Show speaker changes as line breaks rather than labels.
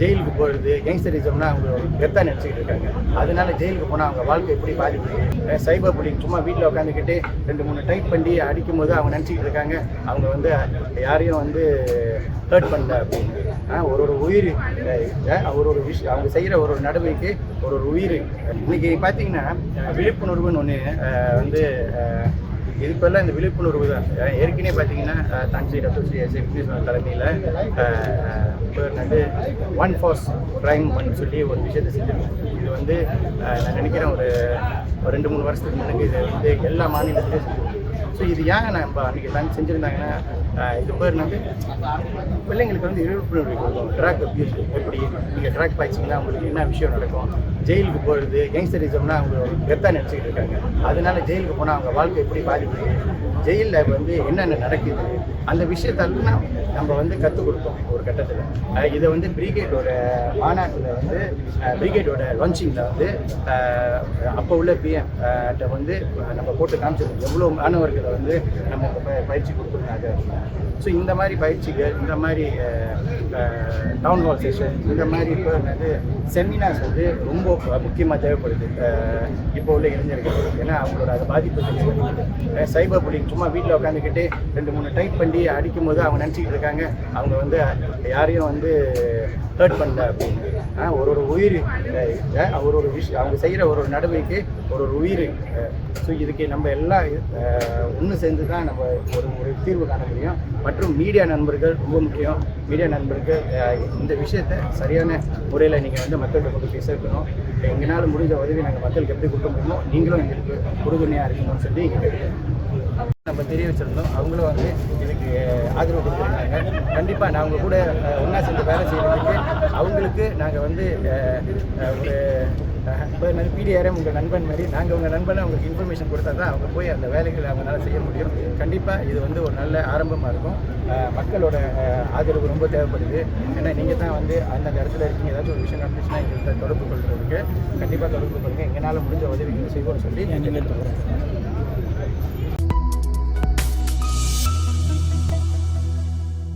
ஜெயிலுக்கு போகிறது யங்ஸ்டரிசம்னா அவங்க கெத்தாக நினச்சிக்கிட்டு இருக்காங்க. அதனால ஜெயிலுக்கு போனால் அவங்க வாழ்க்கை எப்படி பாதிக்குது சைபர் புலிங் சும்மா வீட்டில் உட்காந்துக்கிட்டு ரெண்டு மூணு டைப் பண்ணி அடிக்கும் போது அவங்க நினச்சிக்கிட்டு இருக்காங்க. அவங்க வந்து யாரையும் வந்து ஹர்ட் பண்ணல அப்படின்னு. ஒரு ஒரு உயிர் ஒரு ஒரு விஷயம் அவங்க செய்கிற ஒரு ஒரு நடவடிக்கை ஒரு ஒரு உயிர். இன்னைக்கு பார்த்தீங்கன்னா விழிப்புணர்வுன்னு ஒன்று வந்து இதுக்கெல்லாம் இந்த விழிப்புணர்வு தான். ஏற்கனவே பார்த்தீங்கன்னா தஞ்சை ரத்தோசி ஸ்ரீ எஸ் தலைமையில் வந்து ஒன் ஃபார்ஸ் க்ரைம் சொல்லி ஒரு விஷயத்தை செஞ்சிருக்கோம் இது வந்து நான் நினைக்கிறேன் ஒரு ஒரு ரெண்டு மூணு வருஷத்துக்கு முன்னாடி இது வந்து எல்லா மாநிலத்திலையும் செஞ்சிருக்கோம் ஸோ இது ஏன் நான் இப்போ அன்றைக்கி எல்லாமே செஞ்சுருந்தாங்கன்னா இது பேர் வந்து பிள்ளைங்களுக்கு வந்து விழிப்புணர்வு கொடுக்கும் ட்ராக் அப்யூஸ் எப்படி நீங்கள் ட்ராக் பாய்ச்சிங்கன்னா உங்களுக்கு என்ன விஷயம் நடக்கும்? ஜெயிலுக்கு போகிறது யங்ஸ்டரிசம்னா அவங்க கெத்தாக நினச்சிக்கிட்டு இருக்காங்க. அதனால ஜெயிலுக்கு போனால் அவங்க வாழ்க்கை எப்படி பாதிக்குது ஜெயிலில் வந்து என்னென்ன நடக்குது அந்த விஷயத்தெல்லாம் நம்ம வந்து கற்றுக் கொடுத்தோம் ஒரு கட்டத்தில். இதை வந்து பிரிகேடோட மாநாட்டில் வந்து பிரிகேடோட லான்ச்சிங்கில் வந்து அப்போ உள்ள பிஎம் வந்து நம்ம போட்டு காமிச்சிருக்கோம். எவ்வளோ மாணவர்களை வந்து நம்ம பயிற்சி கொடுத்துருக்காங்க. ஸோ இந்த மாதிரி பயிற்சிகள் இந்த மாதிரி டவுன் ஹால் செஷன் இந்த மாதிரி இப்போ வந்து செமினார்ஸ் வந்து ரொம்ப முக்கியமாக தேவைப்படுது. இப்போ உள்ள இளைஞர்கள் ஏன்னா அவங்களோட அது பாதிப்பு சைபர் புலிங் சும்மா வீட்டில் உட்காந்துக்கிட்டு ரெண்டு மூணு டைப் பண்ணி அடிக்கும் போது அவங்க நினச்சிக்கிட்டு இருக்காங்க. அவங்க வந்து யாரையும் வந்து ஹர்ட் பண்ணல அப்படின்னு. ஒரு ஒரு உயிர் ஒரு ஒரு விஷயம் அவங்க செய்கிற ஒரு ஒரு நடவடிக்கை ஒரு ஒரு உயிர் ஸோ இதுக்கு நம்ம எல்லாம் ஒன்று சேர்ந்து தான் நம்ம ஒரு ஒரு தீர்வு காண முடியும். மற்றும் மீடியா நண்பர்கள் ரொம்ப முக்கியம். மீடியா நண்பர்கள் இந்த விஷயத்தை சரியான முறையில் நீங்கள் வந்து மக்கள்கிட்ட கொண்டு போய் சேர்க்கணும் எங்களால் முடிஞ்ச உதவி நாங்கள் மக்களுக்கு எப்படி கொடுக்க முடியுமோ நீங்களும் எங்களுக்கு உறுதுணையாக இருக்கணும்னு சொல்லி கேட்டுக்கிறேன். நம்ம தெரிய வச்சிருந்தோம். அவங்களும் வந்து இதுக்கு ஆதரவு கொடுத்துருக்காங்க. கண்டிப்பாக நான் அவங்க கூட ஒன்றா சேர்ந்து வேலை செய்கிறதுக்கு அவங்களுக்கு நாங்கள் வந்து ஒரு இப்போ பிடிஆர்எம் உங்கள் நண்பன் மாதிரி நாங்கள் உங்கள் நண்பனை அவங்களுக்கு இன்ஃபர்மேஷன் கொடுத்தா தான் அவங்க போய் அந்த வேலைகளை அவங்களால செய்ய முடியும். கண்டிப்பாக இது வந்து ஒரு நல்ல ஆரம்பமாக இருக்கும். மக்களோட ஆதரவு ரொம்ப தேவைப்படுது. ஏன்னா நீங்கள் தான் வந்து அந்தந்த இடத்துல இருக்கீங்க. ஏதாச்சும் ஒரு விஷயம் நடந்துச்சுன்னா எங்கள்கிட்ட தொடர்பு கொள்றதுக்கு கண்டிப்பாக தொடர்பு கொள்ளுங்கள் எங்களால் முடிஞ்ச உதவிகளை செய்வோம்னு சொல்லி நான் கேட்டுக்கிறேன்.